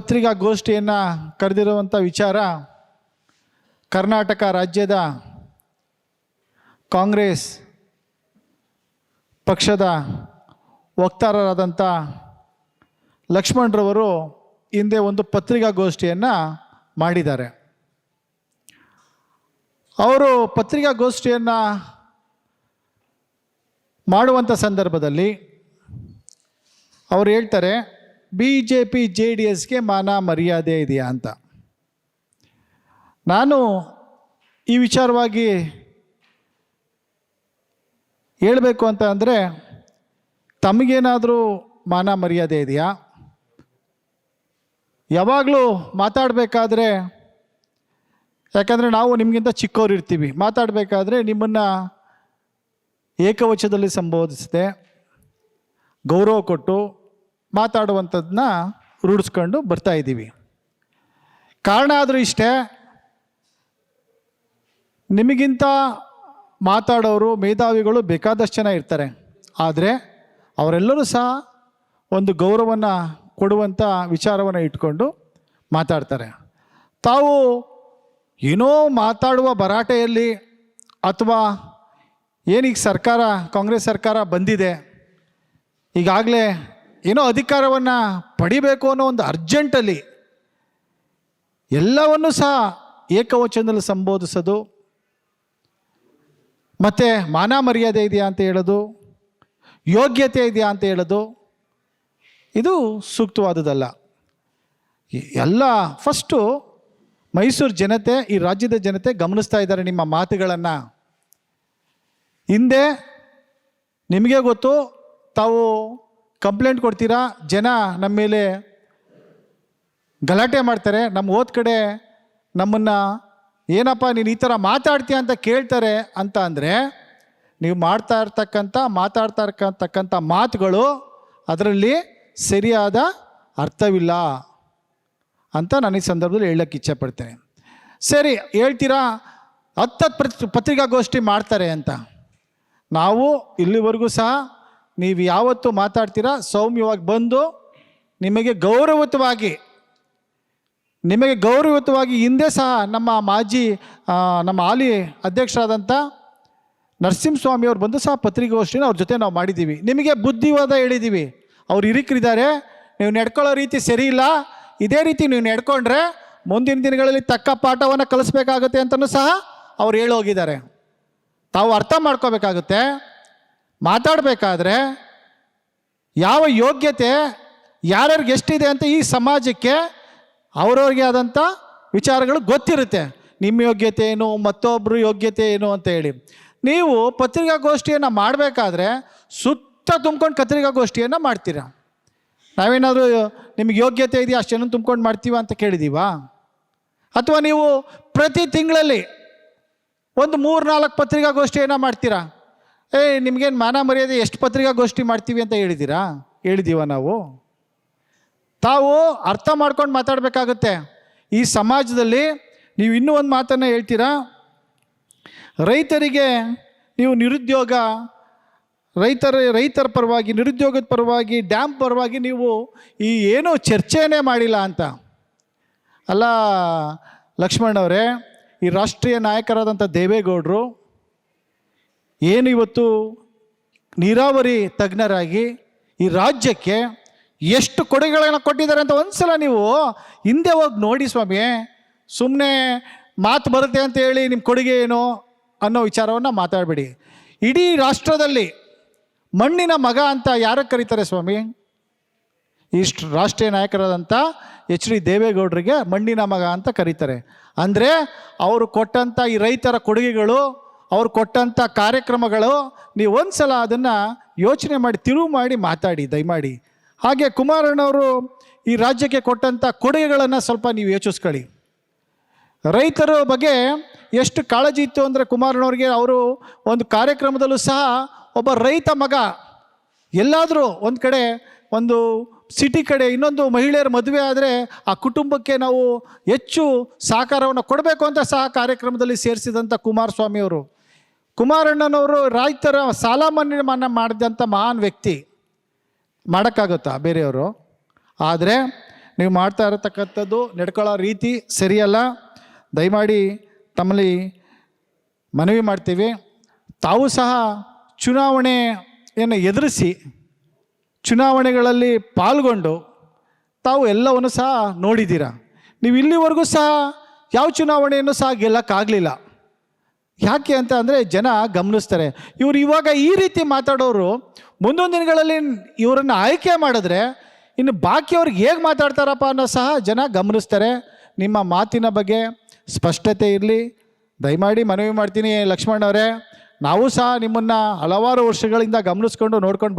ಪತ್ರಿಕಾಗೋಷ್ಠಿಯನ್ನು ಕರೆದಿರುವಂಥ ವಿಚಾರ ಕರ್ನಾಟಕ ರಾಜ್ಯದ ಕಾಂಗ್ರೆಸ್ ಪಕ್ಷದ ವಕ್ತಾರರಾದಂಥ ಲಕ್ಷ್ಮಣರವರು ಹಿಂದೆ ಒಂದು ಪತ್ರಿಕಾಗೋಷ್ಠಿಯನ್ನು ಮಾಡಿದ್ದಾರೆ. ಅವರು ಪತ್ರಿಕಾಗೋಷ್ಠಿಯನ್ನು ಮಾಡುವಂಥ ಸಂದರ್ಭದಲ್ಲಿ ಅವರು ಹೇಳ್ತಾರೆ B J P J D ಎಸ್ಗೆ ಮಾನ ಮರ್ಯಾದೆ ಇದೆಯಾ ಅಂತ. ನಾನು ಈ ವಿಚಾರವಾಗಿ ಹೇಳಬೇಕು ಅಂತ ಅಂದರೆ, ತಮಗೇನಾದರೂ ಮಾನ ಮರ್ಯಾದೆ ಇದೆಯಾ? ಯಾವಾಗಲೂ ಮಾತಾಡಬೇಕಾದ್ರೆ, ಯಾಕಂದರೆ ನಾವು ನಿಮಗಿಂತ ಚಿಕ್ಕವ್ರು ಇರ್ತೀವಿ, ಮಾತಾಡಬೇಕಾದ್ರೆ ನಿಮ್ಮನ್ನು ಏಕವಚದಲ್ಲಿ ಸಂಬೋಧಿಸಿದೆ ಗೌರವ ಕೊಟ್ಟು ಮಾತಾಡುವಂಥದ್ದನ್ನ ರೂಢಿಸ್ಕೊಂಡು ಬರ್ತಾ ಇದ್ದೀವಿ. ಕಾರಣ ಆದರೂ ಇಷ್ಟೇ, ನಿಮಗಿಂತ ಮಾತಾಡೋರು, ಮೇಧಾವಿಗಳು ಬೇಕಾದಷ್ಟು ಜನ ಇರ್ತಾರೆ. ಆದರೆ ಅವರೆಲ್ಲರೂ ಸಹ ಒಂದು ಗೌರವವನ್ನು ಕೊಡುವಂಥ ವಿಚಾರವನ್ನು ಇಟ್ಕೊಂಡು ಮಾತಾಡ್ತಾರೆ. ತಾವು ಏನೋ ಮಾತಾಡುವ ಭರಾಟೆಯಲ್ಲಿ ಅಥವಾ ಏನೀಗ ಸರ್ಕಾರ, ಕಾಂಗ್ರೆಸ್ ಸರ್ಕಾರ ಬಂದಿದೆ, ಈಗಾಗಲೇ ಏನೋ ಅಧಿಕಾರವನ್ನು ಪಡಿಬೇಕು ಅನ್ನೋ ಒಂದು ಅರ್ಜೆಂಟಲ್ಲಿ ಎಲ್ಲವನ್ನೂ ಸಹ ಏಕವಚನದಲ್ಲಿ ಸಂಬೋಧಿಸೋದು, ಮತ್ತು ಮಾನ ಮರ್ಯಾದೆ ಇದೆಯಾ ಅಂತ ಹೇಳೋದು, ಯೋಗ್ಯತೆ ಇದೆಯಾ ಅಂತ ಹೇಳೋದು, ಇದು ಸೂಕ್ತವಾದುದಲ್ಲ ಎಲ್ಲ ಫಸ್ಟು ಮೈಸೂರು ಜನತೆ, ಈ ರಾಜ್ಯದ ಜನತೆ ಗಮನಿಸ್ತಾ ಇದ್ದಾರೆ ನಿಮ್ಮ ಮಾತುಗಳನ್ನು. ಹಿಂದೆ ನಿಮಗೆ ಗೊತ್ತು, ತಾವು ಕಂಪ್ಲೇಂಟ್ ಕೊಡ್ತೀರಾ? ಜನ ನಮ್ಮ ಮೇಲೆ ಗಲಾಟೆ ಮಾಡ್ತಾರೆ. ನಮ್ಮ ಓದ್ ಕಡೆ ನಮ್ಮನ್ನು, ಏನಪ್ಪ ನೀನು ಈ ಥರ ಮಾತಾಡ್ತೀಯ ಅಂತ ಕೇಳ್ತಾರೆ ಅಂತ ಅಂದರೆ, ನೀವು ಮಾಡ್ತಾ ಇರ್ತಕ್ಕಂಥ, ಮಾತಾಡ್ತಾ ಇರ್ತಕ್ಕಂಥ ಮಾತುಗಳು ಅದರಲ್ಲಿ ಸರಿಯಾದ ಅರ್ಥವಿಲ್ಲ ಅಂತ ನಾನು ಈ ಸಂದರ್ಭದಲ್ಲಿ ಹೇಳಕ್ಕೆ ಇಚ್ಛೆಪಡ್ತೇನೆ. ಸರಿ, ಹೇಳ್ತೀರಾ? ಹತ್ತತ್ತು ಪತ್ರಿಕಾಗೋಷ್ಠಿ ಮಾಡ್ತಾರೆ ಅಂತ. ನಾವು ಇಲ್ಲಿವರೆಗೂ ಸಹ ನೀವು ಯಾವತ್ತು ಮಾತಾಡ್ತೀರಾ? ಸೌಮ್ಯವಾಗಿ ಬಂದು ನಿಮಗೆ ಗೌರವಯುತವಾಗಿ ನಿಮಗೆ ಗೌರವಯುತವಾಗಿ ಹಿಂದೆ ಸಹ ನಮ್ಮ ಮಾಜಿ ನಮ್ಮ ಹಾಲಿ ಅಧ್ಯಕ್ಷರಾದಂಥ ನರಸಿಂಹಸ್ವಾಮಿ ಅವ್ರು ಬಂದು ಸಹ ಪತ್ರಿಕಾಗೋಷ್ಠಿನ ಅವ್ರ ಜೊತೆ ನಾವು ಮಾಡಿದ್ದೀವಿ. ನಿಮಗೆ ಬುದ್ಧಿವಾದ ಹೇಳಿದ್ದೀವಿ. ಅವ್ರು ಹಿರಿಕರಿದ್ದಾರೆ. ನೀವು ನಡ್ಕೊಳ್ಳೋ ರೀತಿ ಸರಿ ಇಲ್ಲ. ಇದೇ ರೀತಿ ನೀವು ನಡ್ಕೊಂಡ್ರೆ ಮುಂದಿನ ದಿನಗಳಲ್ಲಿ ತಕ್ಕ ಪಾಠವನ್ನು ಕಲಿಸ್ಬೇಕಾಗುತ್ತೆ ಅಂತಲೂ ಸಹ ಅವ್ರು ಹೇಳೋಗಿದ್ದಾರೆ. ತಾವು ಅರ್ಥ ಮಾಡ್ಕೋಬೇಕಾಗುತ್ತೆ. ಮಾತಾಡಬೇಕಾದ್ರೆ ಯಾವ ಯೋಗ್ಯತೆ, ಯಾರ್ಯಾರಿಗೆ ಎಷ್ಟಿದೆ ಅಂತ ಈ ಸಮಾಜಕ್ಕೆ ಅವ್ರವ್ರಿಗೆ ಆದಂಥ ವಿಚಾರಗಳು ಗೊತ್ತಿರುತ್ತೆ. ನಿಮ್ಮ ಯೋಗ್ಯತೆ ಏನು ಮತ್ತೊಬ್ಬರು ಯೋಗ್ಯತೆ ಏನು ಅಂತ ಹೇಳಿ. ನೀವು ಪತ್ರಿಕಾಗೋಷ್ಠಿಯನ್ನು ಮಾಡಬೇಕಾದ್ರೆ ಸುತ್ತ ತುಂಬ್ಕೊಂಡು ಪತ್ರಿಕಾಗೋಷ್ಠಿಯನ್ನು ಮಾಡ್ತೀರಾ? ನಾವೇನಾದರೂ ನಿಮಗೆ ಯೋಗ್ಯತೆ ಇದೆಯಾ ಅಷ್ಟೇನು ತುಂಬ್ಕೊಂಡು ಮಾಡ್ತೀವ ಅಂತ ಕೇಳಿದ್ದೀವಾ ಅಥವಾ ನೀವು ಪ್ರತಿ ತಿಂಗಳಲ್ಲಿ ಒಂದು ಮೂರು ನಾಲ್ಕು ಪತ್ರಿಕಾಗೋಷ್ಠಿಯನ್ನು ಮಾಡ್ತೀರಾ? ಏ, ನಿಮಗೇನು ಮಾನ ಮರ್ಯಾದೆ ಎಷ್ಟು ಪತ್ರಿಕಾಗೋಷ್ಠಿ ಮಾಡ್ತೀವಿ ಅಂತ ಹೇಳಿದ್ದೀರಾ ಹೇಳಿದ್ದೀವ ನಾವು. ತಾವು ಅರ್ಥ ಮಾಡ್ಕೊಂಡು ಮಾತಾಡಬೇಕಾಗುತ್ತೆ. ಈ ಸಮಾಜದಲ್ಲಿ ನೀವು ಇನ್ನೂ ಒಂದು ಮಾತನ್ನು ಹೇಳ್ತೀರಾ? ರೈತರಿಗೆ ನೀವು ನಿರುದ್ಯೋಗ, ರೈತರ ರೈತರ ಪರವಾಗಿ, ನಿರುದ್ಯೋಗದ ಪರವಾಗಿ, ಡ್ಯಾಮ್ ಪರವಾಗಿ ನೀವು ಈ ಏನೂ ಚರ್ಚೆನೇ ಮಾಡಿಲ್ಲ ಅಂತ. ಅಲ್ಲ ಲಕ್ಷ್ಮಣವರೇ ಈ ರಾಷ್ಟ್ರೀಯ ನಾಯಕರಾದಂಥ ದೇವೇಗೌಡರು ಏನು ಇವತ್ತು ನೀರಾವರಿ ತಜ್ಞರಾಗಿ ಈ ರಾಜ್ಯಕ್ಕೆ ಎಷ್ಟು ಕೊಡುಗೆಗಳನ್ನು ಕೊಟ್ಟಿದ್ದಾರೆ ಅಂತ ಒಂದ್ಸಲ ನೀವು ಹಿಂದೆ ಹೋಗಿ ನೋಡಿ ಸ್ವಾಮಿ. ಸುಮ್ಮನೆ ಮಾತು ಬರುತ್ತೆ ಅಂತ ಹೇಳಿ ನಿಮ್ಮ ಕೊಡುಗೆ ಏನು ಅನ್ನೋ ವಿಚಾರವನ್ನು ಮಾತಾಡಬೇಡಿ. ಇಡೀ ರಾಷ್ಟ್ರದಲ್ಲಿ ಮಣ್ಣಿನ ಮಗ ಅಂತ ಯಾರಕ್ಕೆ ಕರೀತಾರೆ ಸ್ವಾಮಿ? ಇಷ್ಟು ರಾಷ್ಟ್ರೀಯ ನಾಯಕರಾದಂಥ ಎಚ್ ಡಿ ದೇವೇಗೌಡರಿಗೆ ಮಣ್ಣಿನ ಮಗ ಅಂತ ಕರೀತಾರೆ. ಅಂದರೆ ಅವರು ಕೊಟ್ಟಂಥ ಈ ರೈತರ ಕೊಡುಗೆಗಳು ಅವ್ರು ಕೊಟ್ಟಂಥ ಕಾರ್ಯಕ್ರಮಗಳು ನೀವು ಒಂದು ಸಲ ಅದನ್ನು ಯೋಚನೆ ಮಾಡಿ ತಿರುವು ಮಾಡಿ ಮಾತಾಡಿ, ದಯಮಾಡಿ. ಹಾಗೆ ಕುಮಾರಣ್ಣವರು ಈ ರಾಜ್ಯಕ್ಕೆ ಕೊಟ್ಟಂಥ ಕೊಡುಗೆಗಳನ್ನು ಸ್ವಲ್ಪ ನೀವು ಯೋಚಿಸ್ಕೊಳ್ಳಿ. ರೈತರ ಬಗ್ಗೆ ಎಷ್ಟು ಕಾಳಜಿ ಇತ್ತು ಅಂದರೆ ಕುಮಾರಣ್ಣವ್ರಿಗೆ ಅವರು ಒಂದು ಕಾರ್ಯಕ್ರಮದಲ್ಲೂ ಸಹ ಒಬ್ಬ ರೈತ ಮಗ, ಎಲ್ಲಾದರೂ ಒಂದು ಕಡೆ ಒಂದು ಸಿಟಿ ಕಡೆ ಇನ್ನೊಂದು ಮಹಿಳೆಯರ ಮದುವೆ ಆದರೆ ಆ ಕುಟುಂಬಕ್ಕೆ ನಾವು ಹೆಚ್ಚು ಸಹಕಾರವನ್ನು ಕೊಡಬೇಕು ಅಂತ ಸಹ ಕಾರ್ಯಕ್ರಮದಲ್ಲಿ ಸೇರಿಸಿದಂಥ ಕುಮಾರಸ್ವಾಮಿಯವರು. ಕುಮಾರಣ್ಣನವರು ರೈತರ ಸಾಲ ಮನ್ನಾ ಮಾಡಿದಂಥ ಮಹಾನ್ ವ್ಯಕ್ತಿ. ಮಾಡೋಕ್ಕಾಗುತ್ತಾ ಬೇರೆಯವರು? ಆದರೆ ನೀವು ಮಾಡ್ತಾ ಇರತಕ್ಕಂಥದ್ದು ನಡ್ಕೊಳ್ಳೋ ರೀತಿ ಸರಿಯಲ್ಲ. ದಯಮಾಡಿ ತಮ್ಮಲ್ಲಿ ಮನವಿ ಮಾಡ್ತೀವಿ. ತಾವು ಸಹ ಚುನಾವಣೆಯನ್ನು ಎದುರಿಸಿ, ಚುನಾವಣೆಗಳಲ್ಲಿ ಪಾಲ್ಗೊಂಡು ತಾವು ಎಲ್ಲವನ್ನು ಸಹ ನೋಡಿದ್ದೀರ? ನೀವು ಇಲ್ಲಿವರೆಗೂ ಸಹ ಯಾವ ಚುನಾವಣೆಯನ್ನು ಸಹ ಗೆಲ್ಲಕ್ಕಾಗಲಿಲ್ಲ. ಯಾಕೆ ಅಂತ ಅಂದರೆ ಜನ ಗಮನಿಸ್ತಾರೆ. ಇವರು ಇವಾಗ ಈ ರೀತಿ ಮಾತಾಡೋರು ಮುಂದೊಂದು ದಿನಗಳಲ್ಲಿ ಇವರನ್ನು ಆಯ್ಕೆ ಮಾಡಿದ್ರೆ ಇನ್ನು ಬಾಕಿಯವ್ರಿಗೆ ಹೇಗೆ ಮಾತಾಡ್ತಾರಪ್ಪ ಅನ್ನೋ ಸಹ ಜನ ಗಮನಿಸ್ತಾರೆ. ನಿಮ್ಮ ಮಾತಿನ ಬಗ್ಗೆ ಸ್ಪಷ್ಟತೆ ಇರಲಿ. ದಯಮಾಡಿ ಮನವಿ ಮಾಡ್ತೀನಿ ಲಕ್ಷ್ಮಣ್ ಅವರೇ. ನಾವು ಸಹ ನಿಮ್ಮನ್ನು ಹಲವಾರು ವರ್ಷಗಳಿಂದ ಗಮನಿಸ್ಕೊಂಡು ನೋಡ್ಕೊಂಡು